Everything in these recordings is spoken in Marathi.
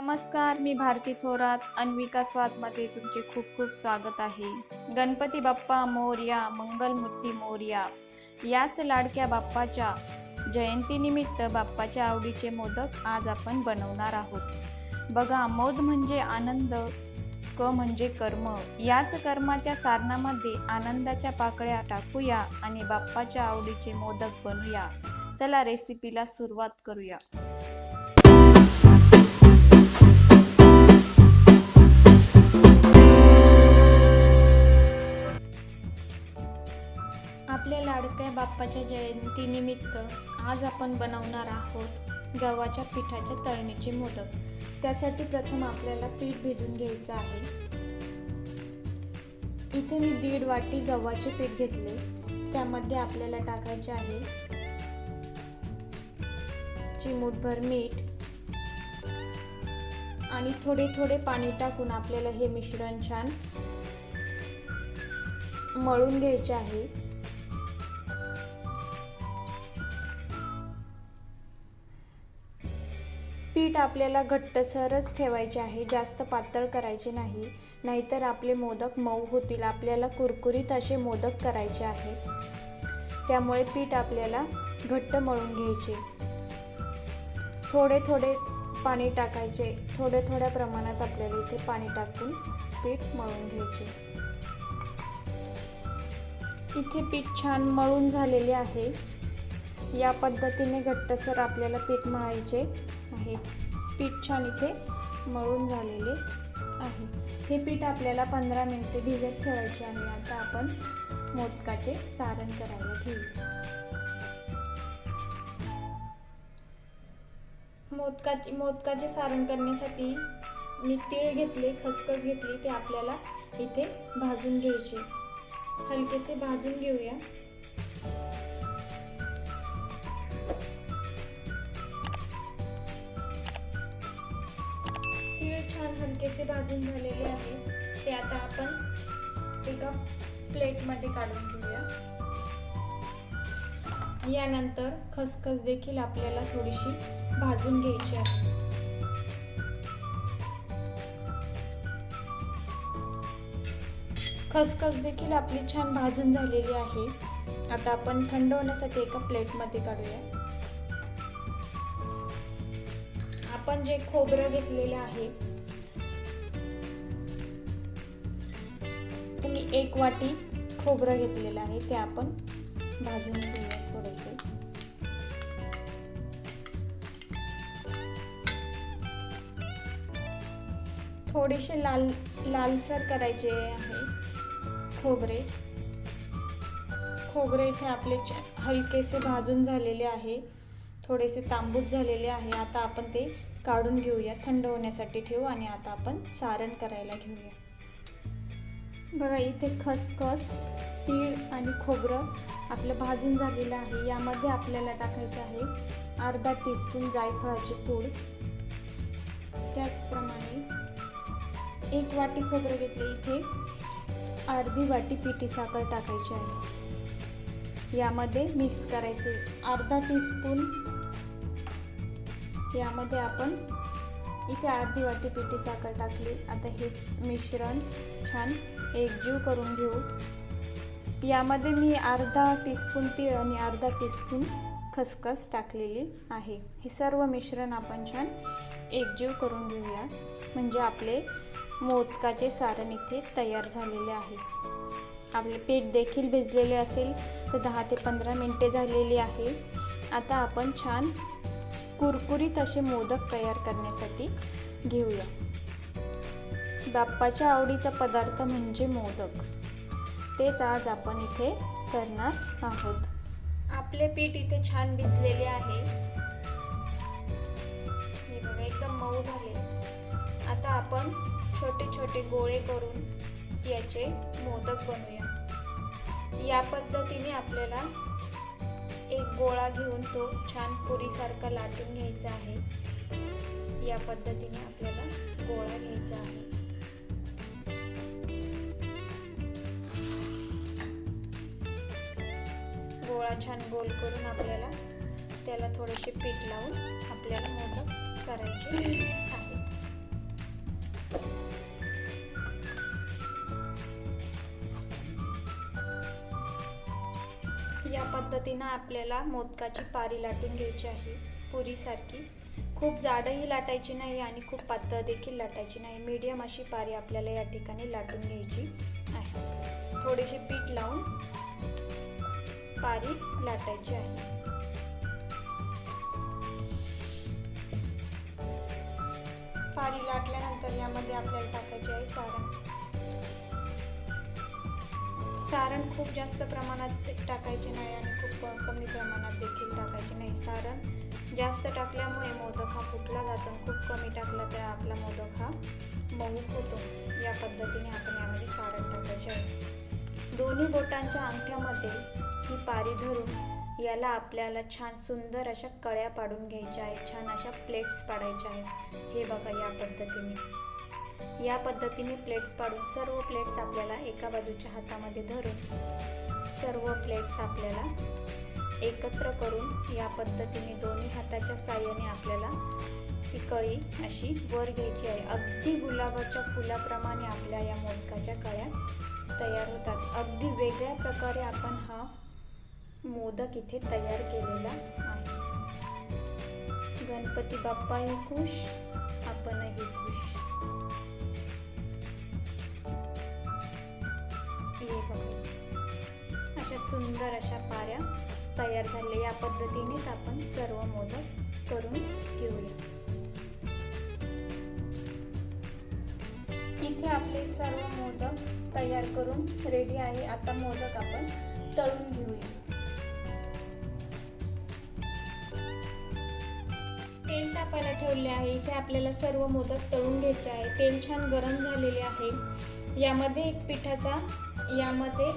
नमस्कार मी भारती थोरात अन्विका स्वादमध्ये तुमचे खूप खूप स्वागत आहे. गणपती बाप्पा मोर्या मंगलमूर्ती मोर्या. याच लाडक्या बाप्पाच्या जयंतीनिमित्त बाप्पाच्या आवडीचे मोदक आज आपण बनवणार आहोत. बघा मोद म्हणजे आनंद क म्हणजे कर्म. याच कर्माच्या सारणामध्ये आनंदाच्या पाकळ्या टाकूया आणि बाप्पाच्या आवडीचे मोदक बनवूया चला रेसिपीला सुरुवात करूया. आपल्या बाप्पाच्या जयंतीनिमित्त आज आपण बनवणार आहोत गव्हाच्या पिठाच्या तळणीचे मोदक. त्यासाठी प्रथम आपल्याला पीठ भिजून घ्यायचं आहे. इथे मी दीड वाटी गव्हाचे पीठ घेतले. त्यामध्ये आपल्याला टाकायचे आहे चिमूटभर मीठ. आणि थोडे थोडे पाणी टाकून आपल्याला हे मिश्रण छान मळून घ्यायचे आहे. पीठ आपल्याला घट्टसरच ठेवायचे आहे जास्त पातळ करायचे नाही. नाहीतर आपले मोदक मऊ होतील. आपल्याला कुरकुरीत असे मोदक करायचे आहेत त्यामुळे पीठ आपल्याला घट्ट मळून घ्यायचे. थोडे थोडे पाणी टाकायचे. थोड्या थोड्या प्रमाणात आपल्याला इथे पाणी टाकून पीठ मळून घ्यायचे. इथे पीठ छान मळून झालेले आहे. या पद्धतीने घट्टसर आपल्याला पीठ मळायचे. आहे. पीठ छान इथे मळून झालेले आहे. हे पीठ आपल्याला पंधरा मिनिटे भिजत ठेवायचे आहे. आता आपण मोदकाचे सारण करायला घेऊ मोदकाचे मोदकाचे सारण करण्यासाठी मी तीळ घेतले खसखस घेतली ते आपल्याला इथे भाजून घ्यायचे. हलकेसे भाजून घेऊया. छान हलकेसे भाजून झालेले आहे. ते आता आपण एका प्लेटमध्ये काढून घेऊया. यानंतर खसखस देखील आपल्याला थोडीशी भाजून घ्यायची आहे. खसखस देखील आपली छान भाजून झालेली आहे. आता आपण थंड होण्यासाठी एका प्लेटमध्ये काढूया. आपण जे खोबरं घेतलेलं आहे एक वाटी खोबरं घेतलेलं आहे ते आपण भाजून घेऊया थोडेसे. थोडेसे लाल लालसर करायचे आहे खोबरे. खोबरे इथे आपले हलकेसे भाजून झालेले आहे. थोडेसे तांबूस झालेले आहे. आता आपण ते काढून घेऊया थंड होण्यासाठी ठेवू आणि आता आपण सारण करायला घेऊया. बघा इथे खसखस तीळ आणि खोबरं आपलं भाजून झालेलं आहे. यामध्ये आपल्याला टाकायचं आहे अर्धा टीस्पून जायफळाची पूड. त्याचप्रमाणे एक वाटी खोबरं घेतले इथे. अर्धी वाटी पिठी साखर टाकायची आहे. यामध्ये मिक्स करायचे. अर्धा टीस्पून यामध्ये आपण इथे अर्धी वाटी पिठी साखर टाकली. आता हे मिश्रण छान एकजीव करून घेऊ. यामध्ये मी अर्धा टीस्पून तीळ आणि अर्धा टीस्पून खसखस टाकलेली आहे. हे सर्व मिश्रण आपण छान एकजीव करून घेऊया. म्हणजे आपले मोदकाचे सारण इथे तयार झालेले आहे. आपले पीठ देखील भिजलेले असेल तर दहा ते पंधरा मिनटे झालेली आहे. आता आपण छान कुरकुरीत असे मोदक तयार करण्यासाठी घेऊया. बाप्पाच्या आवडीचा पदार्थ म्हणजे मोदक. तेच आज आपण इथे करणार आहोत. आपले पीठ इथे छान भिजलेले आहे. हे बघा एकदम मऊ झाले. आता आपण छोटे छोटे गोळे करून याचे मोदक बनवूया. या पद्धतीने आपल्याला एक गोळा घेऊन तो छान पुरीसारखा लाटून घ्यायचा आहे. या पद्धतीने आपल्याला गोळा घ्यायचा आहे. गोळा छान गोल करून आपल्याला त्याला थोडेसे पीठ लावून आपल्याला मोदक करायचे आहे या पद्धतीनं आपल्याला मोदकाची पारी लाटून घ्यायची आहे. पुरीसारखी. खूप जाडही लाटायची नाही आणि खूप पातळ देखील लाटायची नाही. मीडियम अशी पारी आपल्याला या ठिकाणी लाटून घ्यायची आहे. थोडेसे पीठ लावून पारी लाटायची आहे. पारी लाटल्यानंतर यामध्ये आपल्याला टाकायचे आहे सारण. सारण खूप जास्त प्रमाणात टाकायचे नाही आणि खूप कमी प्रमाणात देखील टाकायचे नाही. सारण जास्त टाकल्यामुळे मोदक हा फुटला जातो आणि खूप कमी टाकला तर आपला मोदक हा मऊ होतो. या पद्धतीने आपण यामध्ये सारण टाकायचे आहे. दोन्ही बोटांच्या अंगठ्यामध्ये ही पारी धरून याला आपल्याला छान सुंदर अशा कळ्या पाडून घ्यायच्या आहेत छान अशा प्लेट्स पाडायच्या आहेत. हे बघा या पद्धतीने. या पद्धतीने प्लेट्स पाडून सर्व प्लेट्स आपल्याला एका बाजूच्या हातामध्ये धरून सर्व प्लेट्स आपल्याला एकत्र करून या पद्धतीने दोन्ही हाताच्या साह्याने आपल्याला ती कळी अशी वर घ्यायची आहे. अगदी गुलाबाच्या फुलाप्रमाणे आपल्या या मोदकाच्या कळ्या तयार होतात. अगदी वेगळ्या प्रकारे आपण हा मोदक इथे तयार केलेला आहे. गणपती बाप्पाही खुश आपणही खुश. हे अशा सुंदर अशा पाऱ्या तयार झाल्या या पद्धतीनेच आपण सर्व मोदक करून घेऊया. इथे आपले सर्व मोदक तयार करून रेडी आहे. आता मोदक आपण तळून घेऊया. ठेवले आहे. इथे आपल्याला सर्व मोदक तळून घ्यायचे आहे. तेल छान गरम झालेले आहे. यामध्ये एक पिठाचा यामध्ये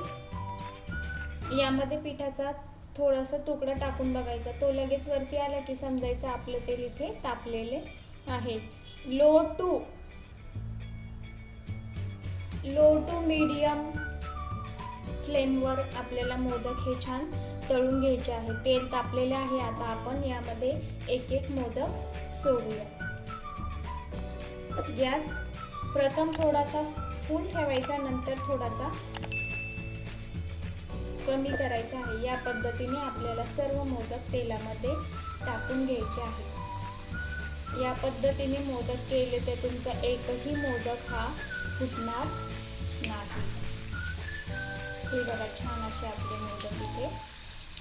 यामध्ये पिठाचा थोडासा तुकडा टाकून बघायचा. तो लगेच वरती आला की समजायचं आपलं तेल इथे तापलेले आहे. Low to low to medium फ्लेमवर आपल्याला मोदक हे छान तळून घ्यायचे आहे. तेल तापलेले आहे. आता आपण यामध्ये एक एक मोदक सोडूया. गॅस प्रथम थोडासा फुल ठेवायचा नंतर थोडासा कमी करायचा आहे. या पद्धतीने आपल्याला सर्व मोदक तेलामध्ये टाकून घ्यायचे आहे. या पद्धतीने मोदक केले तर तुमचा एकही मोदक हा फुटणार नाही. हे बघा छान असे आपले मोदक इथे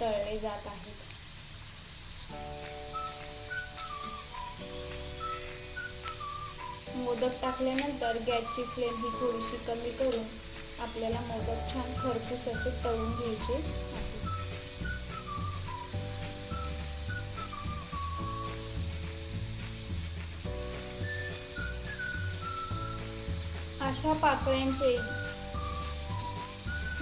तळले जात आहेत. मोदक टाकल्यानंतर गॅसची फ्लेम ही थोडीशी कमी करून आपल्याला मोदक छान खरपूस असे तळून घ्यायचे आहे अशा पाकळ्यांचे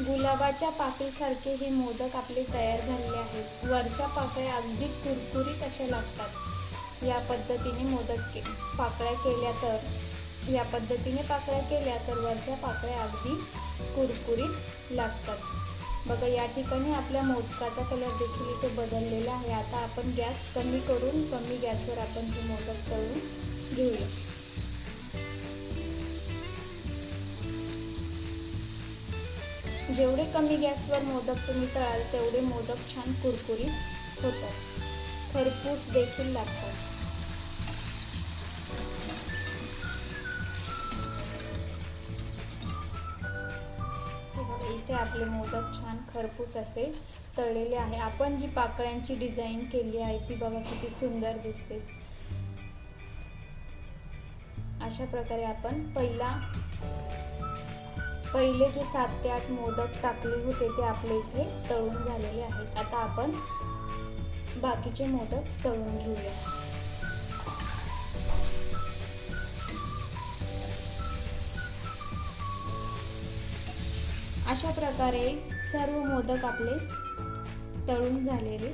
गुलाबाच्या पाकळीसारखे हे मोदक आपले तयार झालेले आहेत. वरच्या पाकळ्या अगदी कुरकुरीत अशा लागतात. या पद्धतीने मोदक के पाकळ्या केल्या तर या पद्धतीने पाकळ्या केल्या तर वरच्या पाकळ्या अगदी कुरकुरीत लागतात. बघा या ठिकाणी आपल्या मोदकाचा कलर देखील इथे बदललेला आहे. आता आपण गॅस कमी करून कमी गॅसवर आपण हे मोदक तळून घेऊया. जेवढे कमी गॅसवर मोदक तुम्ही तळाल तेवढे मोदक छान कुरकुरीत होतात. खरपूस देखील लागतात. इथे आपले मोदक छान खरपूस असे तळलेले आहे. आपण जी पाकळ्यांची डिझाईन केली आहे ती बघा किती सुंदर दिसते. अशा प्रकारे आपण पहिला पहिले जे सात ते आठ मोदक टाकले होते ते आपले इथे तळून झालेले आहेत. आता आपण बाकीचे मोदक तळून घेऊया. अशा प्रकारे सर्व मोदक आपले तळून झालेले.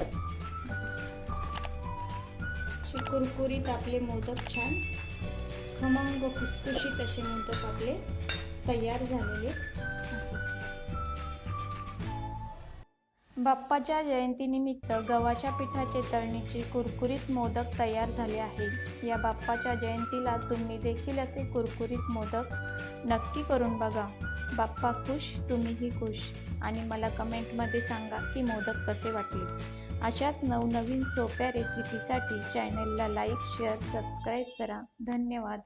कुरकुरीत आपले मोदक छान खमंग खुसखुशीत असे मोदक आपले तयार झालेले. बाप्पाच्या जयंतीनिमित्त गव्हाच्या पिठाचे तळणीचे कुरकुरीत मोदक तयार झाले आहे. या बाप्पाच्या जयंतीला तुम्ही देखील असे कुरकुरीत मोदक नक्की करून बघा. बाप्पा खुश तुम्हीही खुश. आणि मला कमेंटमध्ये सांगा की मोदक कसे वाटले. अशाच नवनवीन सोप्या रेसिपीसाठी चॅनलला लाईक शेअर सबस्क्राईब करा. धन्यवाद.